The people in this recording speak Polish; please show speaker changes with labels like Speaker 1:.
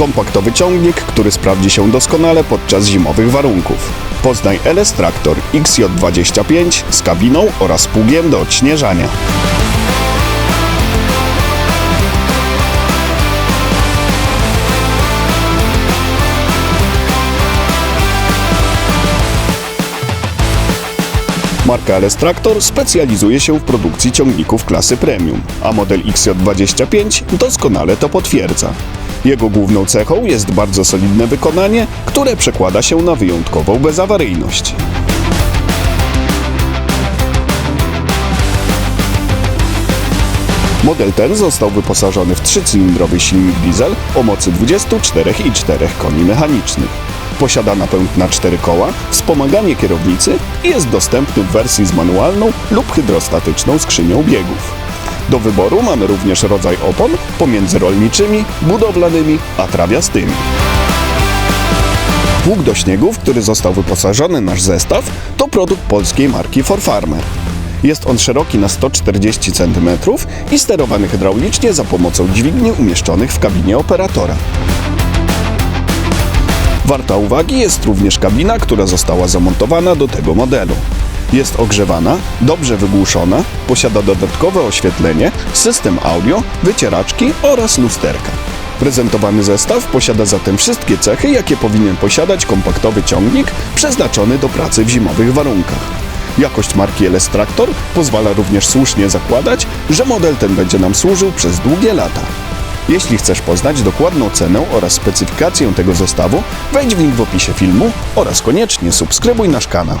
Speaker 1: kompaktowy ciągnik, który sprawdzi się doskonale podczas zimowych warunków. Poznaj LS Traktor XJ25 z kabiną oraz pługiem do odśnieżania. Marka LS Traktor specjalizuje się w produkcji ciągników klasy premium, a model XJ25 doskonale to potwierdza. Jego główną cechą jest bardzo solidne wykonanie, które przekłada się na wyjątkową bezawaryjność. Model ten został wyposażony w trzycylindrowy silnik diesel o mocy 24,4 koni mechanicznych. Posiada napęd na cztery koła, wspomaganie kierownicy i jest dostępny w wersji z manualną lub hydrostatyczną skrzynią biegów. Do wyboru mamy również rodzaj opon pomiędzy rolniczymi, budowlanymi a trawiastymi. Pług do śniegu, w który został wyposażony nasz zestaw, to produkt polskiej marki For Farmer. Jest on szeroki na 140 cm i sterowany hydraulicznie za pomocą dźwigni umieszczonych w kabinie operatora. Warta uwagi jest również kabina, która została zamontowana do tego modelu. Jest ogrzewana, dobrze wygłuszona, posiada dodatkowe oświetlenie, system audio, wycieraczki oraz lusterka. Prezentowany zestaw posiada zatem wszystkie cechy, jakie powinien posiadać kompaktowy ciągnik przeznaczony do pracy w zimowych warunkach. Jakość marki LS Traktor pozwala również słusznie zakładać, że model ten będzie nam służył przez długie lata. Jeśli chcesz poznać dokładną cenę oraz specyfikację tego zestawu, wejdź w link w opisie filmu oraz koniecznie subskrybuj nasz kanał.